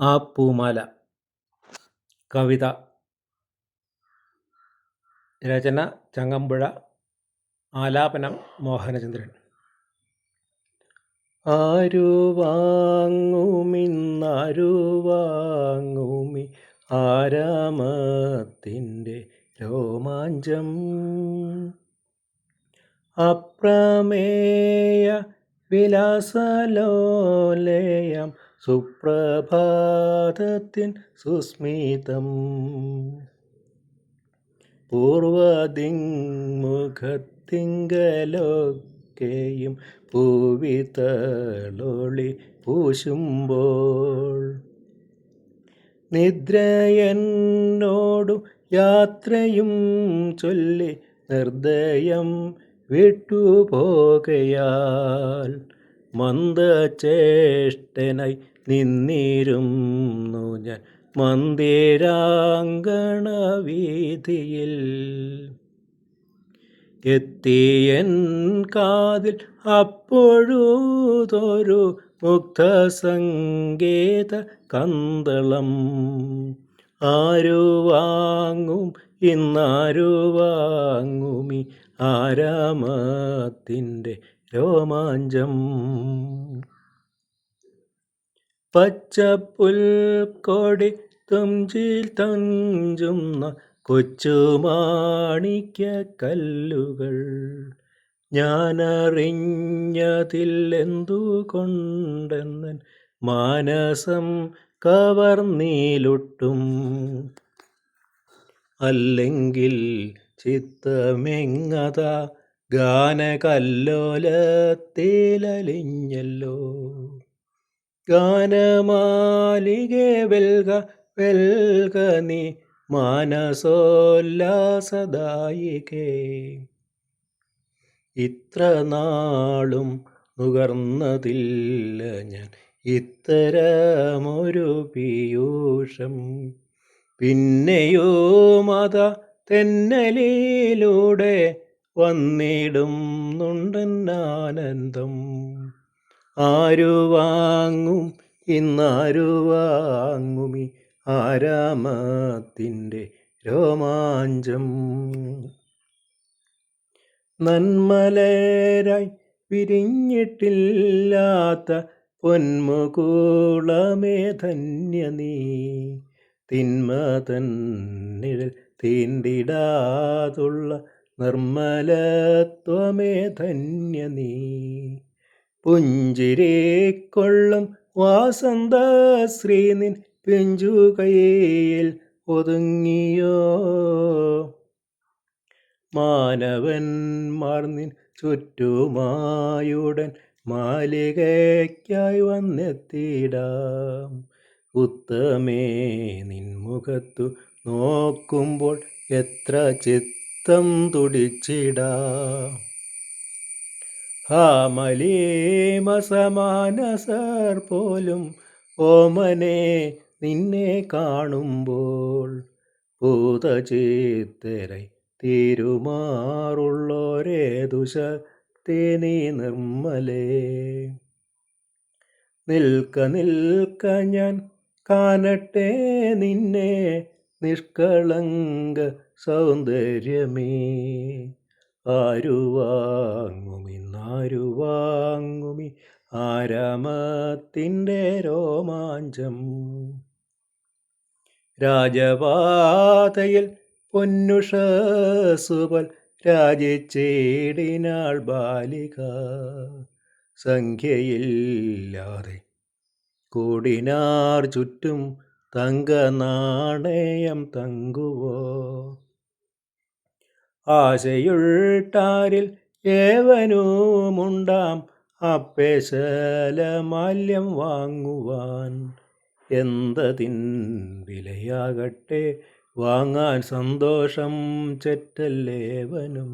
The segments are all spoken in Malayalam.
ആ പൂമാല. കവിത. രചന ചങ്ങമ്പുഴ ആലാപനം മോഹനചന്ദ്രൻ. ആരു വാങ്ങുമിന്നാരു വാങ്ങുമി ആരാമത്തിന്റെ രോമാഞ്ചം. അപ്രമേയ വിലാസലോലയം സുപ്രഭാതത്തിൻ സുസ്മിതം. പൂർവദിങ്മുഖത്തിങ്കലൊക്കെയും പൂവിതളൊളി പൂശുമ്പോൾ. നിദ്രയെന്നോടും യാത്രയും ചൊല്ലി നിർദ്ദയം വിട്ടുപോകയാൽ മന്ദചേഷ്ടനായി നിന്നിരുന്നു ഞാൻ മന്ദിരാങ്കണവീതിയിൽ എത്തിയൻ കാതിൽ അപ്പോഴുതൊരു മുക്തസങ്കേത കന്തളം. ആരു വാങ്ങും ഇന്നാരു വാങ്ങുമി ആരാമത്തിന്റെ രോമാഞ്ചം. പച്ചപ്പുൽക്കൊടി തുഞ്ചിൽ തഞ്ചുന്ന കൊച്ചുമാണിക്യ കല്ലുകൾ. ഞാനറിഞ്ഞതില്ലെന്തുകൊണ്ടെന്നൻ മാനസം കവർന്നീലൊട്ടും അല്ലെങ്കിൽ ചിത്തമെങ്ങത ഗാനകല്ലോലത്തിലലിഞ്ഞല്ലോ. ഗാനമാലികെ വെൽക വെൽക നീ മാനസോല്ലാസദായികേ. ഇത്ര നാളും നുകർന്നതില്ല ഞാൻ. ഇത്തരമൊരു പീയൂഷം പിന്നെയോ മത തെന്നലിലൂടെ വന്നിടുന്നുണ്ടെന്നാനന്ദം ആരു വാങ്ങും? ഇന്നാരു വാങ്ങുമി ആരാമത്തിന്റെ രോമാഞ്ചം. നന്മലേരായി വിരിഞ്ഞിട്ടില്ലാത്ത പൊന്മുകൂളമേ ധന്യ നീ. തിന്മ തന്നിഴൽ തീണ്ടിടാതുള്ള നിർമ്മലത്വമേ ധന്യ നീ. പുഞ്ചിരിക്കൊള്ളും വാസന്ത ശ്രീനിൻ പിഞ്ചുകയിൽ ഒതുങ്ങിയോ? മാനവൻ മാർന്നിൻ ചുറ്റുമായുടൻ മാലികയ്ക്കായി വന്നെത്തിയിടാം ഉത്തമേ നിൻമുഖത്തു നോക്കുമ്പോൾ എത്ര ചിത്തം തുടിച്ചിടാം. ഹാമലീമസമാനസർ പോലും ഓമനെ നിന്നെ കാണുമ്പോൾ ഭൂതചിത്തരായി തീരുമാറുള്ളോരേ ദുശക്തി നീ നിർമ്മലേ. നിൽക്ക നിൽക്ക ഞാൻ കാണട്ടെ നിന്നെ നിഷ്കളങ്ക സൗന്ദര്യമേ. ആരു വാങ്ങുമിന്നാരു വാങ്ങുമി ആരാമത്തിന്റെ രോമാഞ്ചം. രാജപാതയിൽ പൊന്നുഷസുപൽ രാജിച്ചേടിനാൾ ബാലിക. സംഖ്യയില്ലാതെ കൂടിനാർ ചുറ്റും തങ്ക നാണയം തങ്കുവോ ആശയുൾട്ടാരിൽ ഏവനുമുണ്ടാം അപ്പേശലമാല്യം വാങ്ങുവാൻ. എന്തതിൻ വിലയാകട്ടെ വാങ്ങാൻ സന്തോഷം ചെറ്റല്ലേവനും.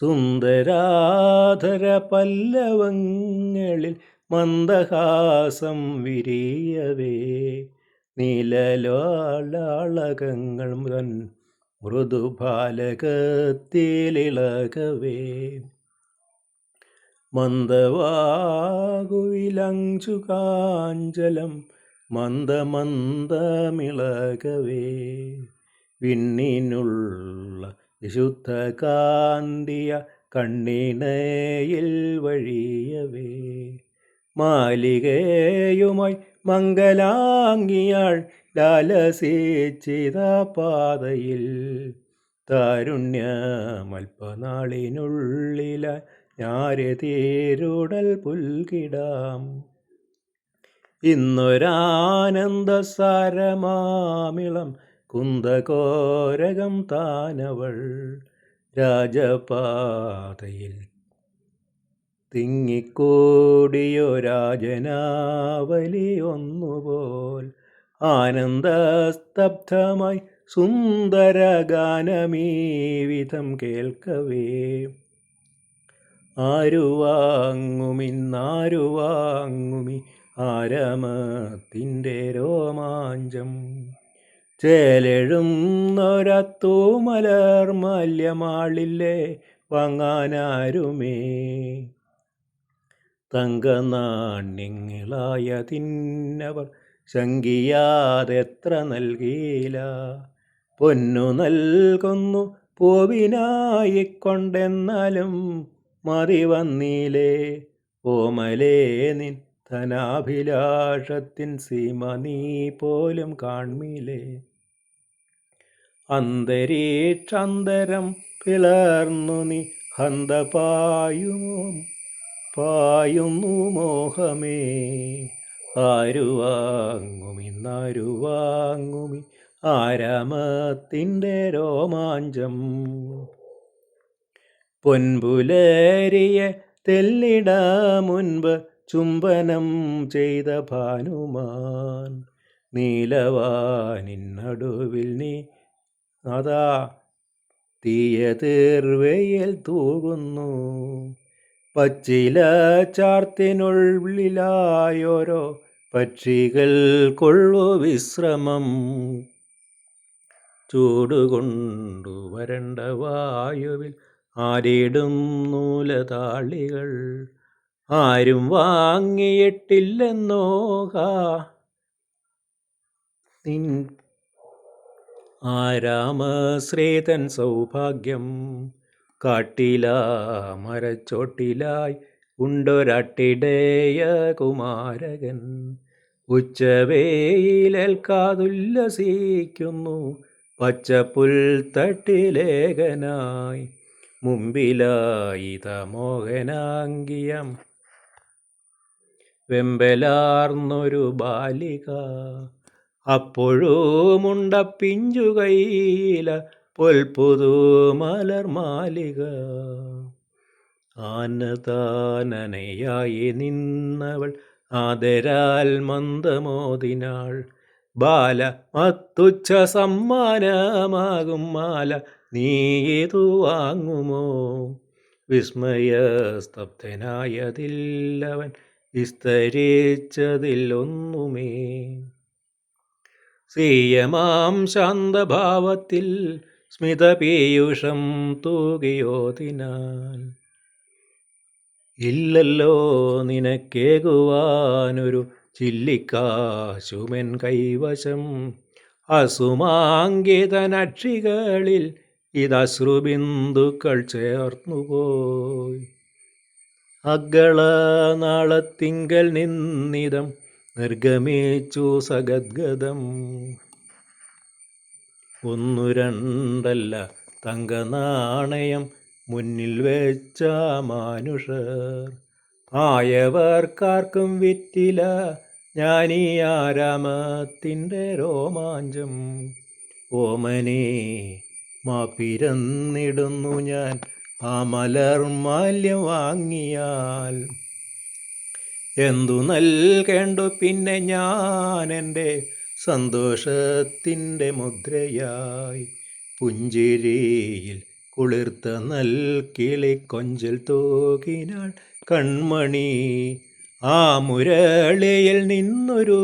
സുന്ദരാധര പല്ലവങ്ങളിൽ മന്ദഹാസം വിരിയവേ. നിലലോളകങ്ങൾ തൻ മൃദുബാലകത്തിലിളകവേ. മന്ദവാകുവിലഞ്ചുകാഞ്ചലം മന്ദമന്ദമിളകവേ. വിണ്ണിനുള്ള വിശുദ്ധ കാന്തിയ കണ്ണിനയിൽ വഴിയവേ. മാലികയുമായി മംഗലാംഗിയാൾ ലാലസിച്ചിത പാതയിൽ താരുണ്യമൽപ്പനാളിനുള്ളില ഞാരെ തേരുടൽ പുൽകിടാം. ഇന്നൊരാനന്ദ സാരമാമിളം കുന്തകോരകം താനവൾ രാജപാതയിൽ. തിങ്ങിക്കൂടിയോ രാജനാവലി ഒന്നുപോൽ ആനന്ദസ്തബ്ധമായി സുന്ദരഗാനമേവിധം കേൾക്കവേ. ആരുവാങ്ങുമിന്നാരുവാങ്ങുമി വാങ്ങുമിന്നാരു വാങ്ങുമി ആരമത്തിന്റെ രോമാഞ്ചം. ചേലെഴുന്നൊരത്തൂമലർമല്യമാളില്ലേ മലർ മല്യമാളില്ലേ വാങ്ങാനാരുമേ. തങ്കനാണ്യങ്ങളായതിന്നവർ ശങ്കിയാതെത്ര നൽകിയില്ല. പൊന്നു നൽകുന്നു പൂവിനായിക്കൊണ്ടെന്നാലും മതി വന്നീലേ. ഓമലേ നിൻ ധനാഭിലാഷത്തിൻ സീമ നീ പോലും കാൺമീലേ. അന്തരീക്ഷാന്തരം പിളർന്നു നീ ഹന്ത പായുമോ പായുന്നു മോഹമേ. ആരു വാങ്ങുമിന്നാരു വാങ്ങുമി ആരാമത്തിന്റെ രോമാഞ്ചം. പൊൻപുലരിയെ തെല്ലിട മുൻപ് ചുംബനം ചെയ്ത ഭാനുമാൻ. നീലവാനിന്നടുവിൽ നീ അതാ തീയ തീർവയിൽ തൂകുന്നു. പച്ചില ചാർത്തിനുള്ളിലായോരോ പക്ഷികൾ കൊള്ളു വിശ്രമം. ചൂടുകൊണ്ടു വരണ്ട വായുവിൽ ആരിടും നൂലതാളികൾ. ആരും വാങ്ങിയിട്ടില്ലെന്നോക നിൻ ആരാമശ്രീതൻ സൗഭാഗ്യം. കാട്ടില മരച്ചോട്ടിലായി ഉണ്ടൊരട്ടിടേയ കുമാരകൻ. ഉച്ചവേയിലേൽക്കാതുല്ലസിക്കുന്നു പച്ചപ്പുൽ തട്ടിലേഖനായി തമോഹനാങ്കിയം മോഹനാങ്കിയം വെമ്പലാർന്നൊരു ബാലിക. അപ്പോഴുമുണ്ട പിഞ്ചുകൈല പൊൽപുതു മലർമാലിക ആനതാനനയായി നിന്നവൾ ആദരാൽ മന്ദമോദിനാൾ ബാല മത്തുച്ഛ സമ്മാനമാകും മാല നീ ഏതു വാങ്ങുമോ? വിസ്മയസ്തബ്ധനായതില്ലവൻ വിസ്തരിച്ചതിൽ ഒന്നുമേ. ശ്രീയമാം ശാന്തഭാവത്തിൽ സ്മിതപീയൂഷം തൂകിയോതിനാൽ ഇല്ലല്ലോ നിനക്കേകുവാനൊരു ചില്ലിക്കാശുമൻ കൈവശം. അസുമാങ്കിതനക്ഷികളിൽ ഇതശ്രുബിന്ദുക്കൾ ചേർന്നുപോയി. അഗള നാളത്തിങ്കൽ നിന്നിതം നിർഗമിച്ചു സഗദ്ഗതം. ഒന്നു രണ്ടല്ല തങ്ക നാണയം മുന്നിൽ വെച്ച മാനുഷർ. ആയവർക്കാർക്കും വിറ്റില ഞാനീ ആരാമത്തിന്റെ രോമാഞ്ചം. ഓമനെ മാപ്പിരന്നിടുന്നു ഞാൻ ആ മലർ മാല്യം വാങ്ങിയാൽ. എന്തു നൽകേണ്ടു പിന്നെ ഞാൻ എന്റെ സന്തോഷത്തിന്റെ മുദ്രയായി പുഞ്ചിരിയിൽ കുളിർത്ത നൽകിളി കൊഞ്ചൽ തോകിനാൾ കൺമണി. ആ മുരളിയിൽ നിന്നൊരു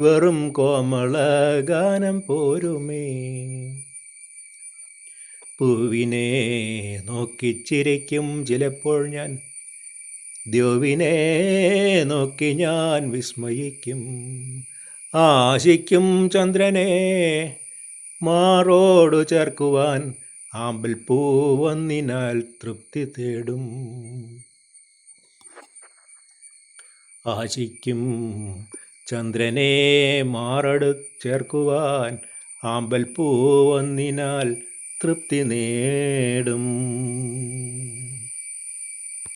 വെറും കോമള ഗാനം പോരുമേ. പൂവിനെ നോക്കിച്ചിരിക്കും ചിലപ്പോൾ ഞാൻ. ദ്യോവിനെ നോക്കി ഞാൻ വിസ്മയിക്കും. ആശിക്കും ചന്ദ്രനെ മാറോടു ചേർക്കുവാൻ ആമ്പൽ പൂവന്നിനാൽ തൃപ്തി തേടും. ആശിക്കും ചന്ദ്രനെ മാറടു ചേർക്കുവാൻ ആമ്പൽ പൂവന്നിനാൽ തൃപ്തി നേടും.